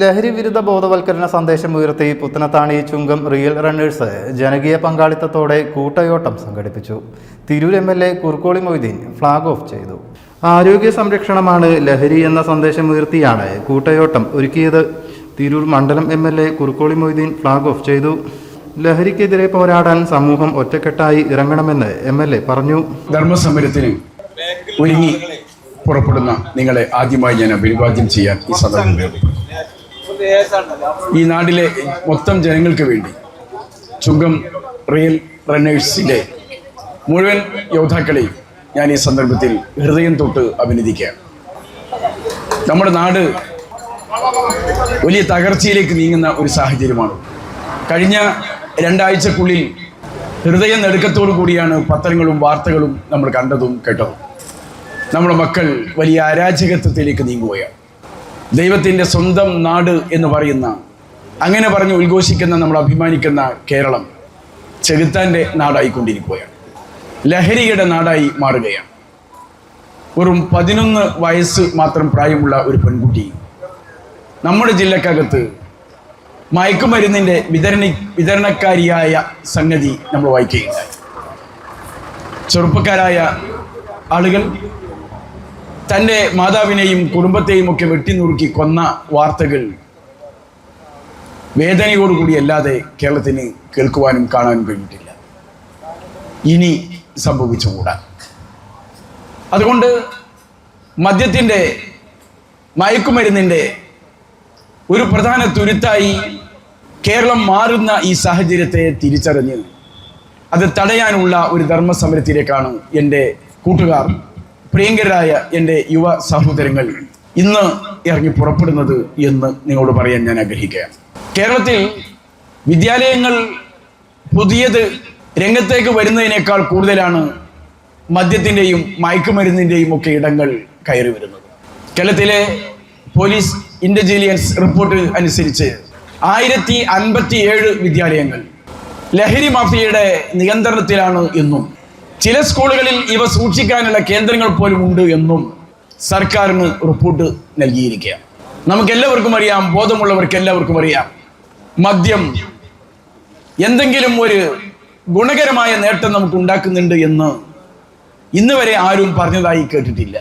ലഹരി വിരുദ്ധ ബോധവൽക്കരണ സന്ദേശം ഉയർത്തി പുത്തനത്താണി ചുങ്കം റിയൽ റണ്ണേഴ്സ് ജനകീയ പങ്കാളിത്തത്തോടെ കൂട്ടയോട്ടം സംഘടിപ്പിച്ചു. Tirur M L A Kurukkoli Moideen flag off ചെയ്തു. ആരോഗ്യ സംരക്ഷണമാണ് ലഹരി എന്ന സന്ദേശം ഉയർത്തിയാണ് കൂട്ടയോട്ടം ഒരുക്കിയത്. തിരൂർ മണ്ഡലം M L A Kurukkoli Moideen flag off ചെയ്തു. ലഹരിക്കെതിരെ പോരാടാൻ സമൂഹം ഒറ്റക്കെട്ടായി ഇറങ്ങണമെന്ന് എം എൽ എ പറഞ്ഞു. ധർമ്മസമരത്തിന് ഒരുങ്ങി പുറപ്പെടുന്ന നിങ്ങളെ ആദ്യമായി ഞാൻ അഭിവാദ്യം ചെയ്യാൻ ഈ സന്ദർഭം. ഈ നാട്ടിലെ മൊത്തം ജനങ്ങൾക്ക് വേണ്ടി ചുങ്കം റിയൽ റണ്ണേഴ്സിന്റെ മുഴുവൻ യോദ്ധാക്കളെയും ഞാൻ ഈ സന്ദർഭത്തിൽ ഹൃദയം തൊട്ട് അഭിനന്ദിക്കുകയാണ്. നമ്മുടെ നാട് വലിയ തകർച്ചയിലേക്ക് നീങ്ങുന്ന ഒരു സാഹചര്യമാണ്. കഴിഞ്ഞ രണ്ടാഴ്ചക്കുള്ളിൽ ഹൃദയം നെടുക്കത്തോടു കൂടിയാണ് പത്രങ്ങളും വാർത്തകളും നമ്മൾ കണ്ടതും കേട്ടതും. നമ്മുടെ മക്കൾ വലിയ അരാജകത്വത്തിലേക്ക് നീങ്ങുകയാണ്. ദൈവത്തിന്റെ സ്വന്തം നാട് എന്ന് പറയുന്ന അങ്ങനെ പറഞ്ഞ് ഉദ്ഘോഷിക്കുന്ന നമ്മൾ അഭിമാനിക്കുന്ന കേരളം ചെകുത്താന്റെ നാടായിക്കൊണ്ടിരിക്കുകയാണ്. ലഹരിയുടെ നാടായി മാറുകയാണ്. വെറും പതിനൊന്ന് വയസ്സ് മാത്രം പ്രായമുള്ള ഒരു പെൺകുട്ടി നമ്മുടെ ജില്ലക്കകത്ത് മയക്കുമരുന്നിന്റെ വിതരണി വിതരണക്കാരിയായ സംഗതി നമ്മൾ വായിക്കുകയുണ്ടായി. ചെറുപ്പക്കാരായ ആളുകൾ തന്റെ മാതാവിനെയും കുടുംബത്തെയും ഒക്കെ വെട്ടിനുറുക്കി കൊന്ന വാർത്തകൾ വേദനയോടുകൂടി അല്ലാതെ കേരളത്തിന് കേൾക്കുവാനും കാണാനും കഴിഞ്ഞിട്ടില്ല. ഇനി സംഭവിച്ചുകൂടാ. അതുകൊണ്ട് മദ്യത്തിന്റെ മയക്കുമരുന്നിന്റെ ഒരു പ്രധാന തുരുത്തായി കേരളം മാറുന്ന ഈ സാഹചര്യത്തെ തിരിച്ചറിഞ്ഞ് അത് തടയാനുള്ള ഒരു ധർമ്മസമരത്തിലേക്കാണ് എന്റെ കൂട്ടുകാർ പ്രിയങ്കരായ എന്റെ യുവ സഹോദരങ്ങൾ ഇന്ന് ഇറങ്ങി പുറപ്പെടുന്നത് എന്ന് നിങ്ങളോട് പറയാൻ ഞാൻ ആഗ്രഹിക്കുകയാണ്. കേരളത്തിൽ വിദ്യാലയങ്ങൾ പുതിയത് രംഗത്തേക്ക് വരുന്നതിനേക്കാൾ കൂടുതലാണ് മദ്യത്തിന്റെയും മയക്കുമരുന്നിന്റെയും ഒക്കെ ഇടങ്ങൾ കയറി വരുന്നത്. കേരളത്തിലെ പോലീസ് ഇന്റലിജൻസ് റിപ്പോർട്ട് അനുസരിച്ച് ആയിരത്തി അൻപത്തി ഏഴ് വിദ്യാലയങ്ങൾ ലഹരി മാഫിയയുടെ നിയന്ത്രണത്തിലാണ് എന്നും ചില സ്കൂളുകളിൽ ഇവ സൂക്ഷിക്കാനുള്ള കേന്ദ്രങ്ങൾ പോലും ഉണ്ട് എന്നും സർക്കാരിന് റിപ്പോർട്ട് നൽകിയിരിക്കുകയാണ്. നമുക്കെല്ലാവർക്കും അറിയാം ബോധമുള്ളവർക്ക് എല്ലാവർക്കും അറിയാം. മദ്യം എന്തെങ്കിലും ഒരു ഗുണകരമായ നേട്ടം നമുക്ക് ഉണ്ടാക്കുന്നുണ്ട് എന്ന് ഇന്ന് വരെ ആരും പറഞ്ഞതായി കേട്ടിട്ടില്ല.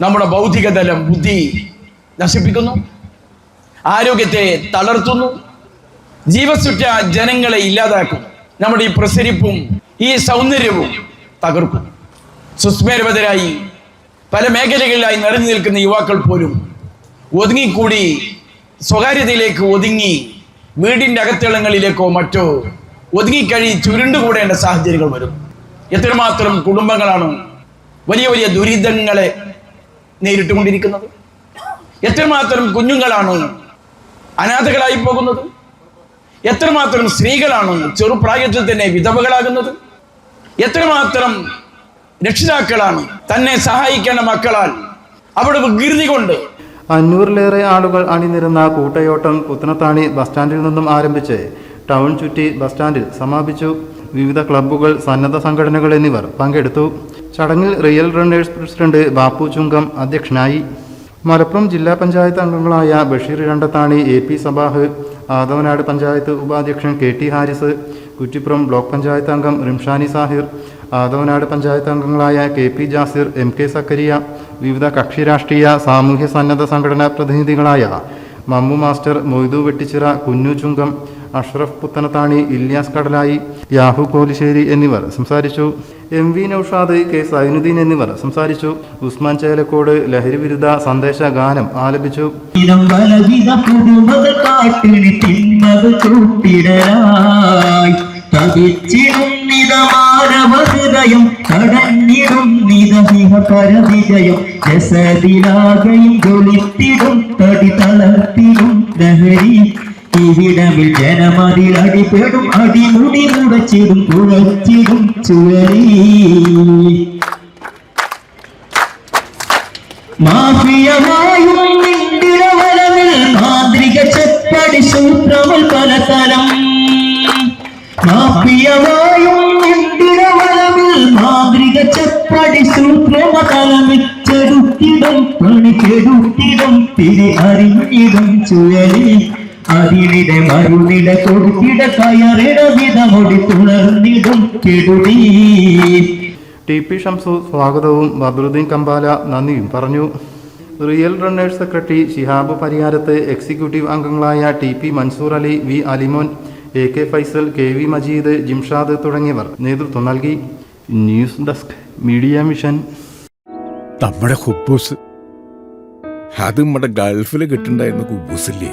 നമ്മുടെ ഭൗതിക തലം ബുദ്ധി നശിപ്പിക്കുന്നു. ആരോഗ്യത്തെ തളർത്തുന്നു. ജീവസുറ്റ ജനങ്ങളെ ഇല്ലാതാക്കുന്നു. നമ്മുടെ ഈ പ്രസരിപ്പും ഈ സൗന്ദര്യവും തകർക്കും സുസ്മേരവതരായി പല മേഖലകളിലായി നിറഞ്ഞു നിൽക്കുന്ന യുവാക്കൾ പോലും ഒതുങ്ങിക്കൂടി സ്വകാര്യതയിലേക്ക് ഒതുങ്ങി വീടിന്റെ അകത്തളങ്ങളിലേക്കോ മറ്റോ ഒതുങ്ങിക്കഴി ചുരുണ്ടുകൂടേണ്ട സാഹചര്യങ്ങൾ വരും. എത്രമാത്രം കുടുംബങ്ങളാണ് വലിയ വലിയ ദുരിതങ്ങളെ നേരിട്ടുകൊണ്ടിരിക്കുന്നത്? എത്രമാത്രം കുഞ്ഞുങ്ങളാണ് അനാഥകളായി പോകുന്നത്? എത്രമാത്രം സ്ത്രീകളാണ് ചെറുപ്രായത്തിൽ തന്നെ വിധവകളാകുന്നത്? എത്രമാത്രം രക്ഷിതാക്കളാണ് തന്നെ സഹായിക്കേണ്ട മക്കളാൽ. അവിടെ വികൃതി കൊണ്ട് അഞ്ഞൂറിലേറെ ആളുകൾ അണിനിരുന്ന കൂട്ടയോട്ടം പുത്തനത്താണി ബസ് സ്റ്റാൻഡിൽ നിന്നും ആരംഭിച്ച് ടൗൺ ചുറ്റി ബസ് സ്റ്റാൻഡിൽ സമാപിച്ചു. വിവിധ ക്ലബ്ബുകൾ സന്നദ്ധ സംഘടനകൾ എന്നിവർ പങ്കെടുത്തു. ചടങ്ങിൽ real runners president Bappu Chungam അധ്യക്ഷനായി. മലപ്പുറം ജില്ലാ പഞ്ചായത്ത് അംഗങ്ങളായ ബഷീർ രണ്ടത്താണി എ പി സബാഹ് ആദവനാട് പഞ്ചായത്ത് ഉപാധ്യക്ഷൻ K T Haris Kuttippuram block panchayat അംഗം റിംഷാനി സാഹിർ ആദവനാട് പഞ്ചായത്ത് അംഗങ്ങളായ K P Jasir M K Zakariya വിവിധ കക്ഷി രാഷ്ട്രീയ സാമൂഹ്യ സന്നദ്ധ സംഘടനാ പ്രതിനിധികളായ മമ്മു മാസ്റ്റർ മൊയ്തു വെട്ടിച്ചിറ കുഞ്ഞു ചുങ്കം അഷ്റഫ് പുത്തനത്താണി ഇല്യാസ് കടലായി യാഹു കോലിശ്ശേരി എന്നിവർ സംസാരിച്ചു. M V Noushad K Sainuddin എന്നിവർ സംസാരിച്ചു. ഉസ്മാൻ ചേലക്കോട് ലഹരി വിരുദ്ധ സന്ദേശ ഗാനം ആലപിച്ചു ഹൃദയം ജൊളിത്തിടും തടി തളർത്തിടും ലഹരി ഇവിടമിൽ ജനമതിൽ അടിപ്പെടും അടിമുടി മുടച്ചിടും കുഴച്ചിടും ചുഴലി. മാഫിയമായും നിന്ദിരവലമിൽ മാന്ത്രിക ചെപ്പടി സൂത്രമൽ പലതലം മാഫിയമായും നിന്ദിരവലമിൽ മാന്ത്രിക ചെപ്പടി പണി കെടുത്തിടും തിരി അറിഞ്ഞിടും ചുഴലി. അതിനിടെ മരുന്നിട കൊടുത്തിട കയറിട വിധമൊടി തുണർന്നിടും കെടുതി. ടി പി ഷംസു സ്വാഗതവും ബദ്രുദ്ദീൻ കമ്പാല നന്ദിയും പറഞ്ഞു. Real runners secretary Shihab Pariyarath executive അംഗങ്ങളായ T P Mansoor Ali V Alimon A K Faisal K V Majeed Jimshad തുടങ്ങിയവർ നേതൃത്വം നൽകി. News desk media mission. നമ്മുടെ ഹുബൂസ്. അത് നമ്മുടെ ഗൾഫിൽ കിട്ടുണ്ടായിരുന്ന കുബൂസില്ലേ?